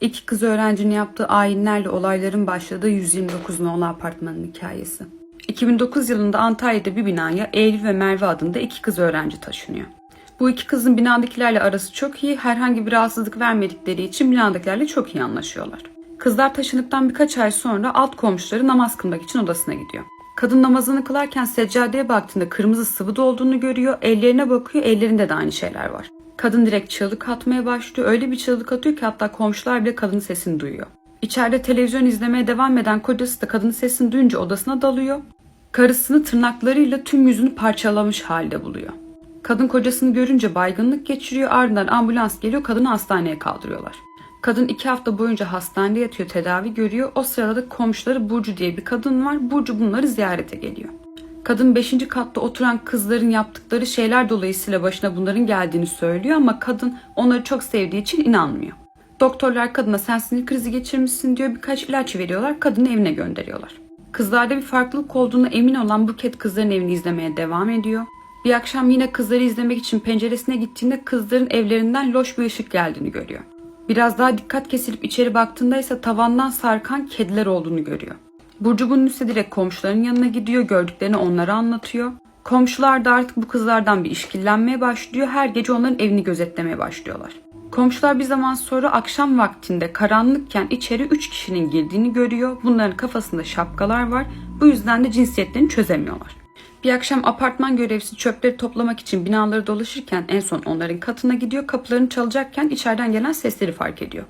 İki kız öğrencinin yaptığı ayinlerle olayların başladığı 129 nolu apartmanın hikayesi. 2009 yılında Antalya'da bir binaya Eylül ve Merve adında iki kız öğrenci taşınıyor. Bu iki kızın binadakilerle arası çok iyi, herhangi bir rahatsızlık vermedikleri için binadakilerle çok iyi anlaşıyorlar. Kızlar taşındıktan birkaç ay sonra alt komşuları namaz kılmak için odasına gidiyor. Kadın namazını kılarken seccadeye baktığında kırmızı sıvı olduğunu görüyor, ellerine bakıyor, ellerinde de aynı şeyler var. Kadın direkt çığlık atmaya başlıyor. Öyle bir çığlık atıyor ki hatta komşular bile kadının sesini duyuyor. İçeride televizyon izlemeye devam eden kocası da kadının sesini duyunca odasına dalıyor. Karısını tırnaklarıyla tüm yüzünü parçalamış halde buluyor. Kadın kocasını görünce baygınlık geçiriyor ardından ambulans geliyor kadını hastaneye kaldırıyorlar. Kadın iki hafta boyunca hastanede yatıyor tedavi görüyor. O sırada da komşuları Burcu diye bir kadın var. Burcu bunları ziyarete geliyor. Kadın 5. katta oturan kızların yaptıkları şeyler dolayısıyla başına bunların geldiğini söylüyor ama kadın onları çok sevdiği için inanmıyor. Doktorlar kadına sen sinir krizi geçirmişsin diyor birkaç ilaç veriyorlar kadını evine gönderiyorlar. Kızlarda bir farklılık olduğunu emin olan Buket kızların evini izlemeye devam ediyor. Bir akşam yine kızları izlemek için penceresine gittiğinde kızların evlerinden loş bir ışık geldiğini görüyor. Biraz daha dikkat kesilip içeri baktığında ise tavandan sarkan kediler olduğunu görüyor. Burcu bunun üstüne direkt komşuların yanına gidiyor, gördüklerini onlara anlatıyor. Komşular da artık bu kızlardan bir işkillenmeye başlıyor, her gece onların evini gözetlemeye başlıyorlar. Komşular bir zaman sonra akşam vaktinde karanlıkken içeri 3 kişinin girdiğini görüyor. Bunların kafasında şapkalar var. Bu yüzden de cinsiyetlerini çözemiyorlar. Bir akşam apartman görevlisi çöpleri toplamak için binaları dolaşırken en son onların katına gidiyor. Kapılarını çalacakken içeriden gelen sesleri fark ediyor.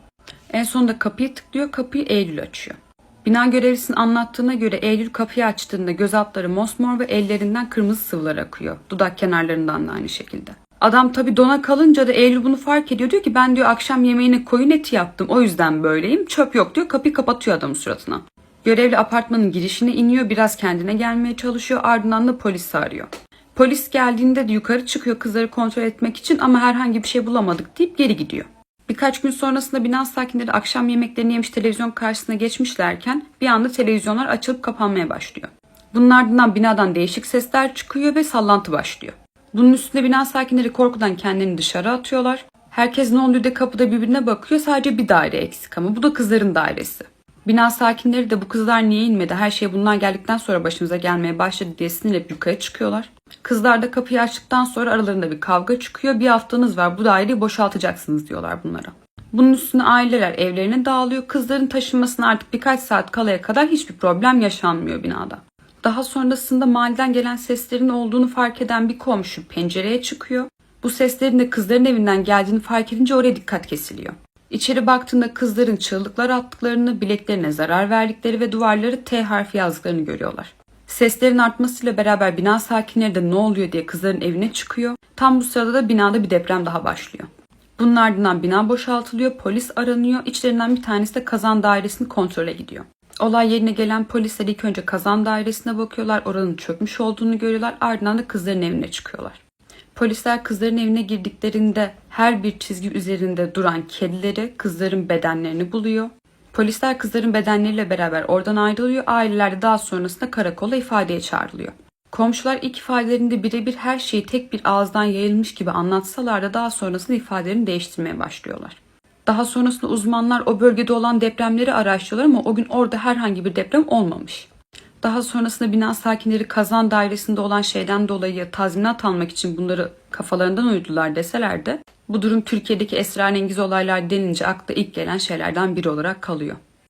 En sonunda kapıyı tıklıyor, kapıyı Eylül açıyor. Bina görevlisinin anlattığına göre Eylül kapıyı açtığında göz altları mosmor ve ellerinden kırmızı sıvılar akıyor. Dudak kenarlarından da aynı şekilde. Adam tabi dona kalınca da Eylül bunu fark ediyor. Diyor ki ben diyor akşam yemeğine koyun eti yaptım o yüzden böyleyim. Çöp yok diyor kapıyı kapatıyor adamın suratına. Görevli apartmanın girişine iniyor biraz kendine gelmeye çalışıyor ardından da polisi arıyor. Polis geldiğinde de yukarı çıkıyor kızları kontrol etmek için ama herhangi bir şey bulamadık deyip geri gidiyor. Birkaç gün sonrasında bina sakinleri akşam yemeklerini yemiş televizyon karşısına geçmişlerken bir anda televizyonlar açılıp kapanmaya başlıyor. Bunun ardından binadan değişik sesler çıkıyor ve sallantı başlıyor. Bunun üstünde bina sakinleri korkudan kendini dışarı atıyorlar. Herkes ne kapıda birbirine bakıyor sadece bir daire eksik ama bu da kızların dairesi. Bina sakinleri de bu kızlar niye inmedi her şey bunlar geldikten sonra başımıza gelmeye başladı diye sinirlenip yukarı çıkıyorlar. Kızlar da kapıyı açtıktan sonra aralarında bir kavga çıkıyor. Bir haftanız var bu daireyi boşaltacaksınız diyorlar bunlara. Bunun üstüne aileler evlerine dağılıyor. Kızların taşınmasına artık birkaç saat kalaya kadar hiçbir problem yaşanmıyor binada. Daha sonrasında mahalleden gelen seslerin olduğunu fark eden bir komşu pencereye çıkıyor. Bu seslerin de kızların evinden geldiğini fark edince oraya dikkat kesiliyor. İçeri baktığında kızların çığlıklar attıklarını, bileklerine zarar verdikleri ve duvarları T harfi yazdıklarını görüyorlar. Seslerin artmasıyla beraber bina sakinleri de ne oluyor diye kızların evine çıkıyor. Tam bu sırada da binada bir deprem daha başlıyor. Bunun ardından bina boşaltılıyor, polis aranıyor. İçlerinden bir tanesi de kazan dairesini kontrole gidiyor. Olay yerine gelen polisler ilk önce kazan dairesine bakıyorlar. Oranın çökmüş olduğunu görüyorlar. Ardından da kızların evine çıkıyorlar. Polisler kızların evine girdiklerinde her bir çizgi üzerinde duran kedileri, kızların bedenlerini buluyor. Polisler kızların bedenleriyle beraber oradan ayrılıyor. Aileler de daha sonrasında karakola ifadeye çağrılıyor. Komşular ilk ifadelerinde birebir her şeyi tek bir ağızdan yayılmış gibi anlatsalar da daha sonrasında ifadelerini değiştirmeye başlıyorlar. Daha sonrasında uzmanlar o bölgede olan depremleri araştırıyorlar ama o gün orada herhangi bir deprem olmamış. Daha sonrasında bina sakinleri kazan dairesinde olan şeyden dolayı tazminat almak için bunları kafalarından uydular deseler de bu durum Türkiye'deki esrarengiz olaylar denince akla ilk gelen şeylerden biri olarak kalıyor.